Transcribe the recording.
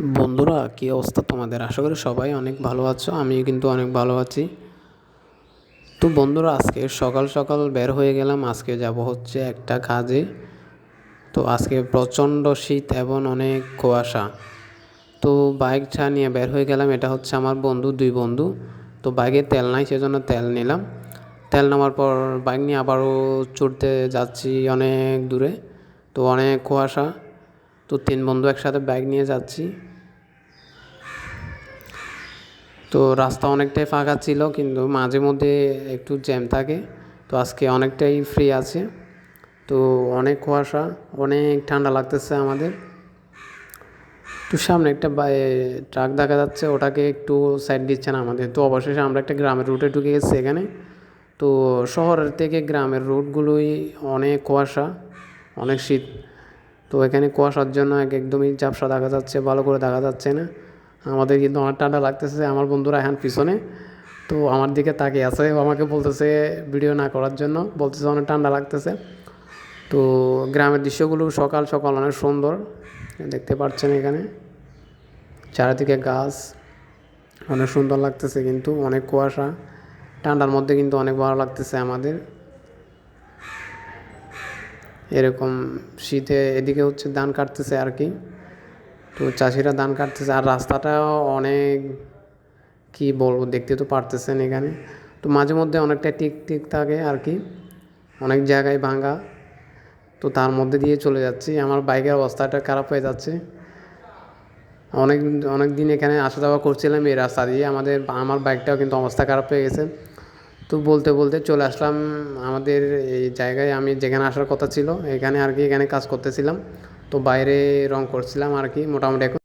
বন্ধুরা, কী অবস্থা তোমাদের? আশা করি সবাই অনেক ভালো আছো আমি কিন্তু অনেক ভালো আছি। তো বন্ধুরা, আজকে সকাল সকাল বের হয়ে গেলাম, আজকে যাব হচ্ছে একটা কাজে। তো আজকে প্রচণ্ড শীত এবং অনেক কুয়াশা। তো বাইকটা নিয়ে বের হয়ে গেলাম, এটা হচ্ছে আমার বন্ধু, দুই বন্ধু। তো বাইকে তেল নাই, সেজন্য তেল নিলাম। তেল নেওয়ার পর বাইক নিয়ে আবারও চড়তে যাচ্ছি অনেক দূরে, তো অনেক কুয়াশা। তো তিন বন্ধু একসাথে বাইক নিয়ে যাচ্ছি। তো রাস্তা অনেকটাই ফাঁকা ছিল, কিন্তু মাঝে মধ্যে একটু জ্যাম থাকে। তো আজকে অনেকটাই ফ্রি আছে। তো অনেক কুয়াশা, অনেক ঠান্ডা লাগতেছে আমাদের। তো সামনে একটা ট্রাক দেখা যাচ্ছে, ওটাকে একটু সাইড দিচ্ছে না আমাদের। তো অবশেষে আমরা একটা গ্রামের রুটে ঢুকে গেছি এখানে। তো শহরের থেকে গ্রামের রুটগুলোই অনেক কুয়াশা, অনেক শীত। তো এখানে কুয়াশার জন্য এক একদমই ঝাপসা দেখা যাচ্ছে, ভালো করে দেখা যাচ্ছে না। আমাদের কিন্তু অনেক ঠান্ডা লাগতেছে, আমার বন্ধুরা এখন পিছনে। তো আমার দিকে তাকিয়ে আছে আমাকে বলতেছে ভিডিও না করার জন্য, বলতেছে অনেক ঠান্ডা লাগতেছে। তো গ্রামের দৃশ্যগুলো সকাল সকাল অনেক সুন্দর, দেখতে পাচ্ছেন এখানে। চারিদিকে গাছ, অনেক সুন্দর লাগতেছে কিন্তু, অনেক কুয়াশা। ঠান্ডার মধ্যে কিন্তু অনেক ভালো লাগতেছে আমাদের। এরকম শীতে এদিকে হচ্ছে ধান কাটতেছে আর কি। তো চাষিরা ধান কাটতেছে। আর রাস্তাটাও অনেক, কি বলব, দেখতে তো পারতেছেন এখানে। তো মাঝে মধ্যে অনেকটা টিক টিক থাকে আর কি। অনেক জায়গায় ভাঙা তো তার মধ্যে দিয়ে চলে যাচ্ছি। আমার বাইকের অবস্থাটা খারাপ হয়ে যাচ্ছে। অনেক অনেক দিন এখানে আসা যাওয়া করছিলাম এই রাস্তা দিয়ে। আমাদের, আমার বাইকটাও কিন্তু অবস্থা খারাপ হয়ে গেছে। তো বলতে বলতে চলে আসলাম। আমাদের এই জায়গায় আমি যেখানে আসার কথা ছিল, এখানে আর কি এখানে কাজ করতেছিলাম। তো বাইরে রং করছিলাম আর কি মোটামুটি এখন